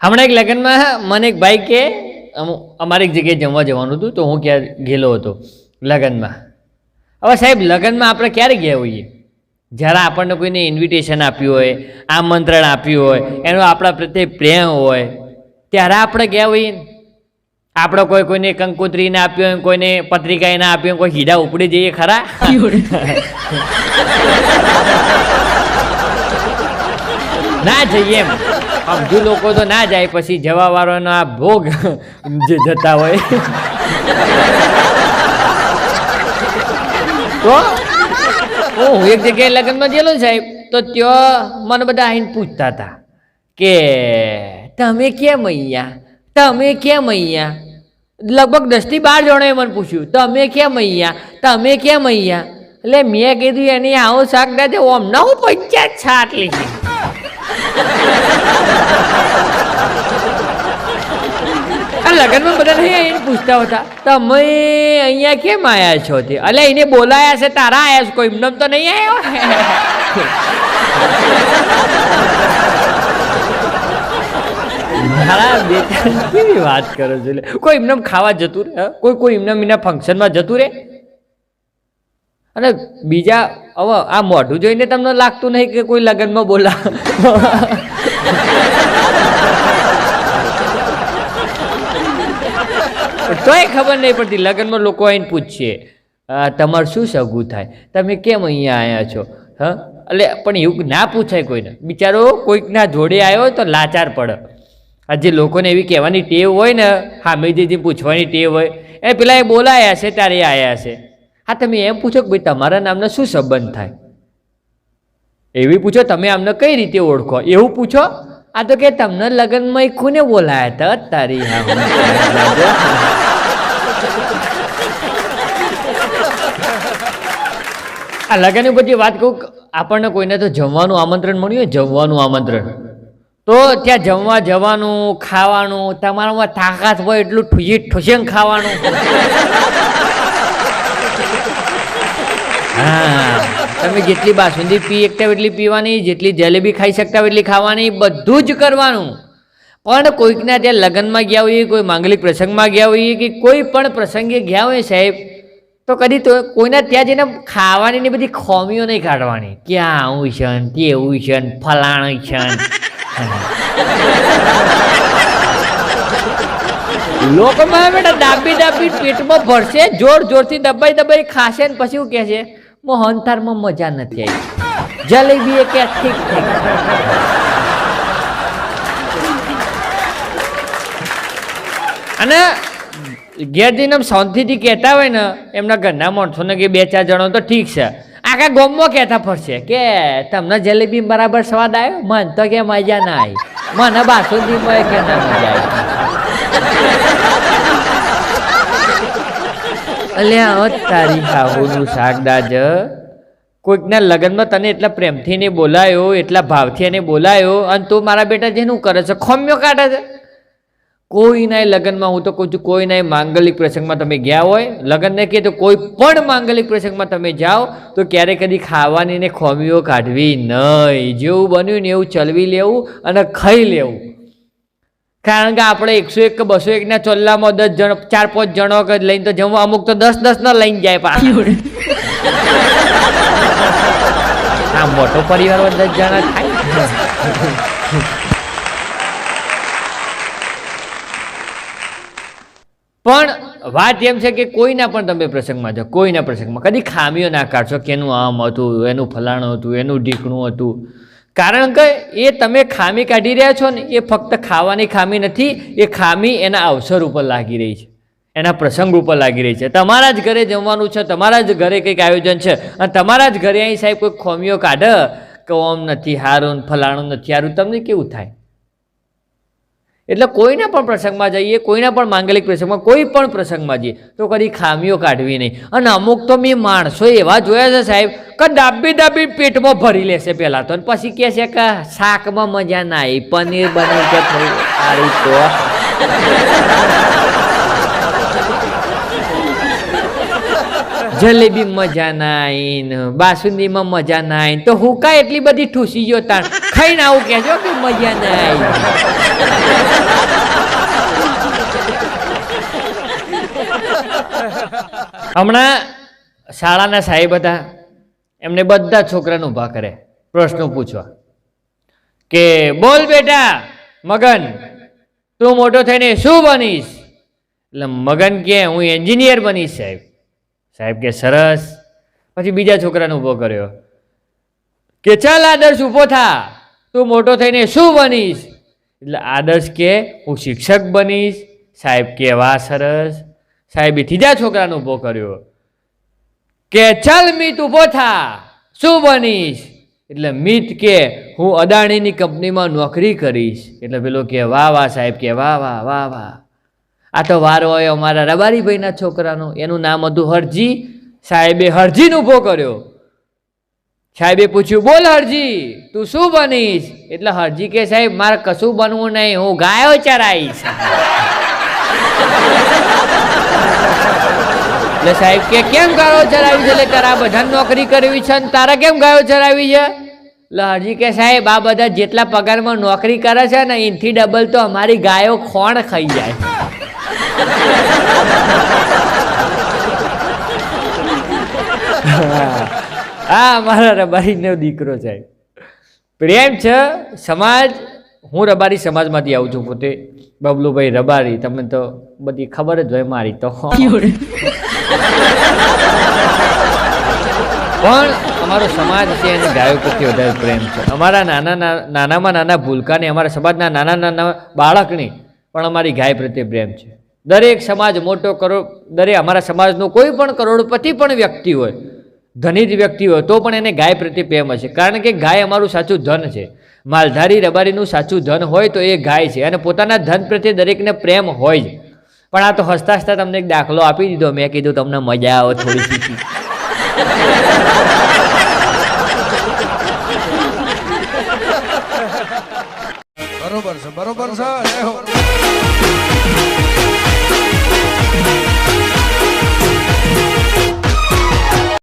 હમણાં એક લગ્નમાં મને એક ભાઈ કે અમુ- અમારે એક જગ્યાએ જમવા જવાનું હતું તો હું ક્યાં ગયેલો હતો લગ્નમાં. હવે સાહેબ લગ્નમાં આપણે ક્યારે ગયા હોઈએ? જ્યારે આપણને કોઈને ઇન્વિટેશન આપ્યું હોય આમંત્રણ આપ્યું હોય એનો આપણા પ્રત્યે પ્રેમ હોય ત્યારે આપણે ગયા હોઈએ આપણે કોઈ કોઈને કંકોત્રી ના આપ્યો હોય કોઈને પત્રિકા ના આપી હોય કોઈ હીડા ઉપડી જઈએ ખરા? ના જઈએ એમ. અબધુ લોકો તો ના જાય, પછી જવા વાળાનો આ ભોગ જે જતા હોય. તો? હું એક જગ્યાએ લગ્નમાં ગયેલો સાહેબ. તો ત્યાં મને બધા આવીને પૂછતા હતા કે, તમે કેમ અહીંયા? તમે કેમ અહીંયા? લગભગ દસથી બાર જણાએ મને પૂછ્યું, તમે કેમ અહીંયા? તમે કેમ અહીંયા? એટલે મેં કીધું, એની આવો શાક દાદા ઓમ ના હું પંચાયત છાટ આ લગ્નમાં બધા આવીને પૂછતા હતા, તમે અહીંયા કેમ આવ્યા છો તે? અલે, એને બોલાયા છે, તારા આવ્યા છે કોઈ? એમને તો નહીં આવ્યો મારા કેવી વાત કરો છો? કોઈ એમને ખાવા જતું રહે કોઈ કોઈ એમને એના ફંક્શનમાં જતું રહે અને બીજા હવે આ મોઢું જોઈને તમને લાગતું નહીં કે કોઈ લગ્નમાં બોલા. તોય ખબર નહીં પડતી, લગ્નમાં લોકો આવીને પૂછશે તમારું શું સગું થાય? તમે કેમ અહીંયા આવ્યા છો? હા? એટલે પણ એવું ના પૂછાય કોઈને. બિચારો કોઈકના જોડે આવ્યો તો લાચાર પડે. આ જે લોકોને એવી કહેવાની ટેવ હોય ને સામે જે પૂછવાની ટેવ હોય, એ પેલા એ બોલાયા છે, ત્યારે આવ્યા છે. હા, તમે એમ પૂછો કે ભાઈ તમારા નામનો શું સંબંધ થાય? એવી પૂછો, તમે આમને કઈ રીતે ઓળખો? એવું પૂછો, આ તો કે તમને લગ્નમાં કોને બોલાયા હતા? તારી. આ લગ્ન પછી વાત કહું આપણને કોઈને તો જમવાનું આમંત્રણ મળ્યું હોય, જમવાનું આમંત્રણ. તો ત્યાં જમવા જવાનું, ખાવાનું, તમારામાં તાકાત હોય એટલું ઠુજી ઠુસેંગ ખાવાનું. હા. તમે જેટલી બાસુંદી પી શકતા એટલી પીવાની, જેટલી જલેબી ખાઈ શકતા એટલી ખાવાની, બધું જ કરવાનું. પણ કોઈકના ત્યાં લગ્નમાં ગયા હોઈએ, કોઈ માંગલિક પ્રસંગમાં ગયા હોઈએ કે કોઈ પણ પ્રસંગે ગયા હોય સાહેબ, તો કદી તો કોઈના ત્યાં જઈને ખાવાની ને બધી ખોમીઓ નહીં કાઢવાની. કે આ આવું છે ને તેવું છે ને ફલાણું છે ને. લોકો મારા બેટા દાબી દાબી પેટમાં ભરશે, જોર જોરથી દબાઈ દબાઈ ખાશે ને પછી શું કહે છે? મોહનથારમાં મજા નથી આવી. જલેબી એ કે ઠીક ઠીક. અને ઘેર જઈને આમ શાંતિથી કહેતા હોય ને, એમના ઘરના માણસોને કે બે ચાર જણો તો ઠીક છે. આખા ગોમમાં કહેતા ફરશે કે તમને જલેબી બરાબર સ્વાદ આવ્યો? મન તો કે મજા ના આવી. મને બાસુંદી મળે કે ના મજા આવી. અલ્યા અ તારી હાહુનું શાકદાજ કોઈકના લગ્નમાં તને એટલા પ્રેમથી ને બોલાયો એટલા ભાવથી એને બોલાયો અને તું મારા બેટા જેનું કરે છે ખોમ્યો કાઢે છે. કોઈના લગ્નમાં હું તો કહું છું કોઈના માંગલિક પ્રસંગમાં તમે ગયા હોય લગ્નને કહે તો કોઈ પણ માંગલિક પ્રસંગમાં તમે જાઓ તો ક્યારે કદી ખાવાની ને ખોમીઓ કાઢવી નહીં. જેવું બન્યું ને એવું ચલવી લેવું અને ખાઈ લેવું. કારણ કે આપણે એકસો એક કે બસો એકના ચોલ્લામાં દસ જણ ચાર પાંચ જણો લઈને તો જમવા અમુક તો દસ દસ ના લઈને જાય પાછું. આ મોટો પરિવાર દસ જણા થાય પણ વાત એમ છે કે કોઈના પણ તમે પ્રસંગમાં જાઓ કોઈના પ્રસંગમાં કદી ખામીઓ ના કાઢશો કે એનું આમ હતું એનું ફલાણું હતું એનું ઢીકણું હતું. કારણ કે એ તમે ખામી કાઢી રહ્યા છો ને, એ ફક્ત ખાવાની ખામી નથી, એ ખામી એના અવસર ઉપર લાગી રહી છે. એના પ્રસંગ ઉપર લાગી રહી છે. તમારા જ ઘરે જમવાનું છે, તમારા જ ઘરે કંઈક આયોજન છે, અને તમારા જ ઘરે અહીં સાહેબ કોઈ ખોમીઓ કાઢે, કે ઓમ નથી હારું ફલાણું નથી હારું, તમને કેવું થાય? એટલે કોઈના પણ પ્રસંગમાં જઈએ, કોઈના પણ માંગલિક પ્રસંગમાં, કોઈ પણ પ્રસંગમાં જઈએ, તો કદી ખામીઓ કાઢવી નહીં. અને અમુક તો મેં માણસો એવા જોયા છે સાહેબ, કે દાબી દાબી પેટમાં ભરી લેશે પહેલાં તો. પછી કહે છે કે શાકમાં મજા ના આવી પનીર બની કે થોડી સારી તો. જલેબી મજા ના આવીને બાસુંદીમાં મજા ના આવીને તો હું એટલી બધી ઠૂસી ગયો તાણ. ખાઈને આવું કહેજો કે મજા ના આવી હમણાં શાળાના સાહેબ હતા. એમને બધા છોકરાને ઊભા કરે, પ્રશ્નો પૂછવા. કે, બોલ બેટા, મગન, તું મોટો થઈને શું બનીશ? એટલે મગન કે, હું એન્જિનિયર બનીશ, સાહેબ. સાહેબ કે, સરસ. પછી બીજા છોકરાને ઊભો કર્યો. કે, ચાલ, આદર્શ ઊભો થા. તું મોટો થઈને શું બનીશ? એટલે આદર્શ કે હું શિક્ષક બનીશ. સાહેબ કે વાહ સરસ. સાહેબે ત્રીજા છોકરાનો ઊભો કર્યો. કે ચાલ મિત ઊભો થા. શું બનીશ? એટલે મિત કે હું અદાણીની કંપનીમાં નોકરી કરીશ. એટલે પેલો કે, વાહ વાહ, સાહેબ, કે વાહ વાહ વાહ વાહ. આ તો વારો હોય અમારા રબારીભાઈના છોકરાનો. એનું નામ હતું હરજી. સાહેબે હરજીને ઊભો કર્યો. સાહેબે પૂછ્યું, બોલ હરજી, તું શું બનીશ? એટલે હરજી કે, સાહેબ, મારે કશું બનવું નહીં, હું ગાયો ચરાઈશ. એટલે સાહેબ કે, કેમ ગાયો ચરાવી છે એટલે તારા બધાને નોકરી કરવી છે ને તારા કેમ ગાયો ચરાવી છે? એટલે હરજી કે, સાહેબ, આ બધા જેટલા પગારમાં નોકરી કરે છે ને, એનથી ડબલ તો અમારી ગાયો ખોણ ખાઈ જાય. હા મારા રબારીનો દીકરો સાહેબ પ્રેમ છે, સમાજ, હું રબારી સમાજમાંથી આવું છું પોતે. બબલુભાઈ રબારી, તમને તો બધી ખબર જ હોય મારી તો. પણ અમારો સમાજ છે એને ગાયો પ્રત્યે વધારે પ્રેમ છે. અમારા નાના નાનામાં નાના ભૂલકાને અમારા સમાજના નાના નાના બાળકને પણ અમારી ગાય પ્રત્યે પ્રેમ છે. દરેક સમાજ મોટો કરોડ દરેક અમારા સમાજનો કોઈ પણ કરોડપતિ પણ વ્યક્તિ હોય ધનિક વ્યક્તિ હોય, તો પણ એને ગાય પ્રત્યે પ્રેમ હશે. કારણ કે ગાય અમારું સાચું ધન છે. માલધારી રબારીનું સાચું ધન હોય તો એ ગાય છે. અને પોતાના ધન પ્રત્યે દરેકને પ્રેમ હોય જ. પણ આ તો હસતા હસતા તમને એક દાખલો આપી દીધો. મેં કીધું, તમને મજા આવે થોડી. શીખી